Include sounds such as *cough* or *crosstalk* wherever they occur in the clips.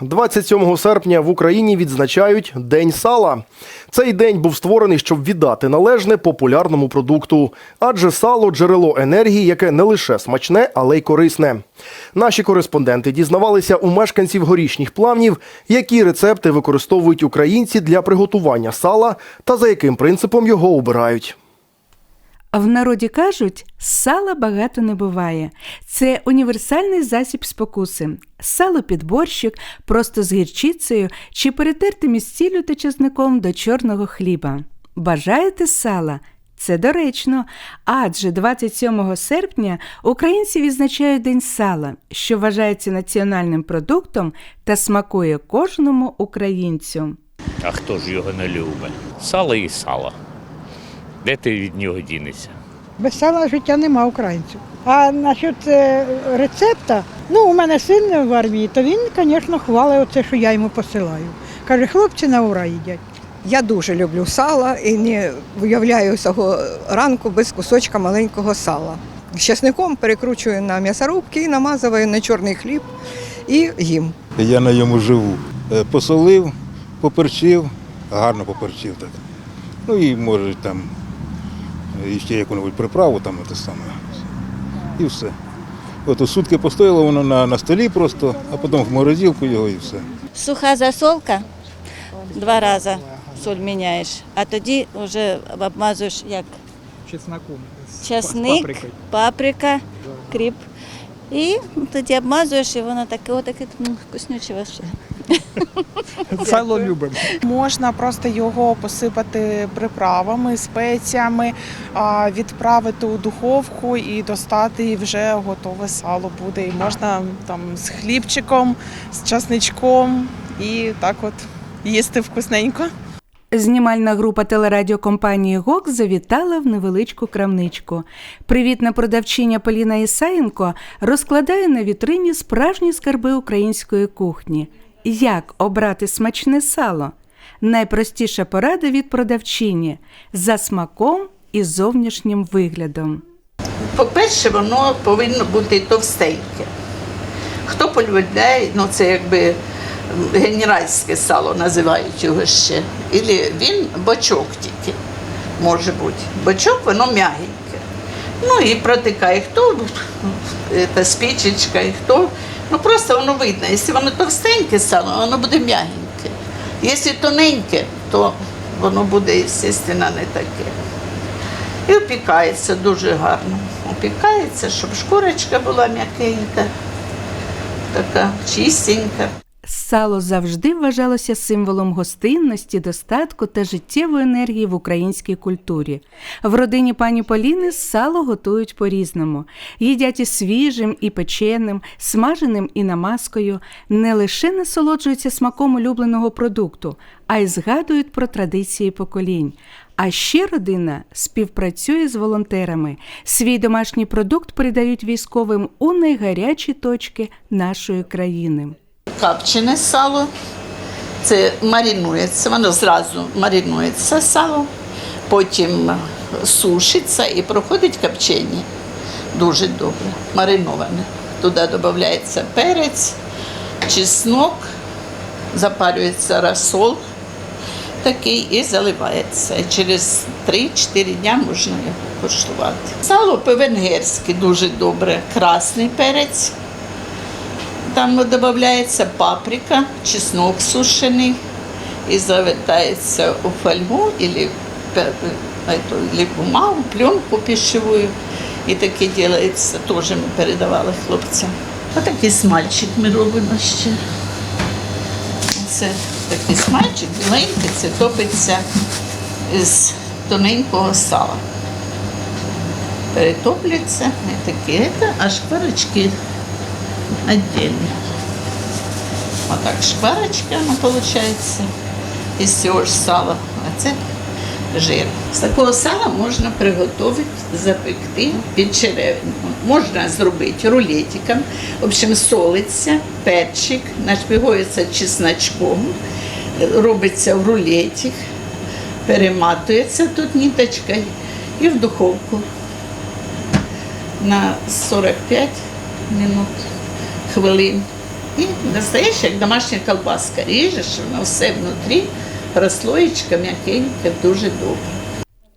27 серпня в Україні відзначають День сала. Цей день був створений, щоб віддати належне популярному продукту, адже сало джерело енергії, яке не лише смачне, але й корисне. Наші кореспонденти дізнавалися у мешканців горішніх плавнів, які рецепти використовують українці для приготування сала та за яким принципом його обирають. В народі кажуть, сала багато не буває. Це універсальний засіб спокуси. Сало під борщик, просто з гірчицею чи перетертим із ціллю та чесником до чорного хліба. Бажаєте сала? Це доречно, адже 27 серпня українці відзначають День сала, що вважається національним продуктом та смакує кожному українцю. А хто ж його не любить? Сало і сало. Де ти від нього дінешся? Без сала життя нема українців. А насчет е, рецепта, ну у мене син в армії, то він, звісно, хвалить оце, що я йому посилаю. Каже, хлопці на ура їдять. Я дуже люблю сало і не виявляю цього ранку без кусочка маленького сала. З часником перекручую на м'ясорубки і намазую на чорний хліб і їм. Я на йому живу. Е, Посолив, поперчив, гарно поперчив так. Ну і може там е, ще яку-небудь приправу там те саме. І все. От сутки постояло воно на, на столі просто, а потім в морозилку його і все. Суха засолка два рази соль міняєш, а тоді вже обмазуєш як чесноком. з часник, паприка, кріп. І тоді обмазуєш, і воно таке, отаке вкуснюче ваше. *laughs* Сало любимо. Можна просто його посипати приправами, спеціями, відправити у духовку і достати, і вже готове сало буде. І можна там з хлібчиком, з часничком і так от їсти вкусненько. Знімальна група телерадіокомпанії ГОК завітала в невеличку крамничку. Привітна продавчиня Поліна Ісаєнко розкладає на вітрині справжні скарби української кухні. Як обрати смачне сало? Найпростіша порада від продавчині за смаком і зовнішнім виглядом. По-перше, воно повинно бути товстеньке. Хто полюбляє, ну це якби генеральське сало називають його ще. Ілі він бочок тільки може бути. Бочок воно м'ягеньке. Ну і протикає хто та спічечка, і хто. Ну просто воно видно. Якщо воно товстеньке стало, воно буде м'ягеньке. Якщо тоненьке, то воно буде, звісно, не таке. І опікається дуже гарно. Опікається, щоб шкурочка була м'якенька, така чистенька. Сало завжди вважалося символом гостинності, достатку та життєвої енергії в українській культурі. В родині пані Поліни сало готують по-різному. Їдять і свіжим, і печеним, смаженим і намазкою. Не лише насолоджуються смаком улюбленого продукту, а й згадують про традиції поколінь. А ще родина співпрацює з волонтерами. Свій домашній продукт передають військовим у найгарячі точки нашої країни. Капчене сало, це маринується, воно зразу маринується сало, потім сушиться і проходить копчення. Дуже добре, мариноване. Туди додається перець, чеснок, запалюється розсол такий і заливається. Через 3-4 дня можна його коштувати. Сало по-венгерськи дуже добре, красний перець. Там додається паприка, чеснок сушений і завертається у фольгу или, или бумагу, пленку пищевую. І таке робиться, теж ми передавали хлопцям. Отакий смальчик ми робимо ще. Це такий смальчик біленький, це топиться з тоненького сала. Перетоплюється і таке, а шкварочки отдельно. Вот так шкварочка она получается из всего ж сала. А це жир. З такого сала можна приготувати, запекти під черевину. Можна зробити рулетиком. В общем, солиться, перчик, нашпигується чесночком, робиться в рулетик, перематується тут ниточкою і в духовку на 45 минут хвилин І настояща, як домашня колбаска. Ріжеш, воно все внутрі, прослоєчка м'якеньке, дуже добре.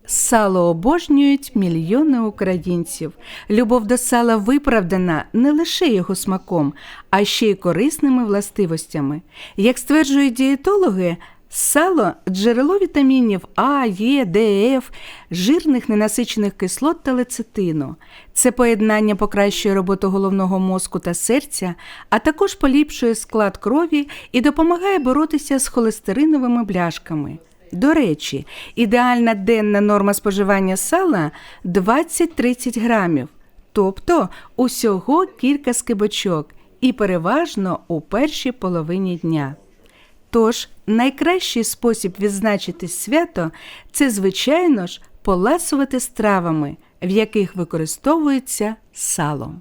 Сало обожнюють мільйони українців. Любов до сала виправдана не лише його смаком, а ще й корисними властивостями. Як стверджують дієтологи, сало джерело вітамінів А, Е, Д, Ф, жирних ненасичених кислот та лецитину. Це поєднання покращує роботу головного мозку та серця, а також поліпшує склад крові і допомагає боротися з холестериновими бляшками. До речі, ідеальна денна норма споживання сала 20-30 грамів, тобто усього кілька скибочок, і переважно у першій половині дня. Тож найкращий спосіб відзначити свято це, звичайно ж, поласувати стравами, в яких використовується сало.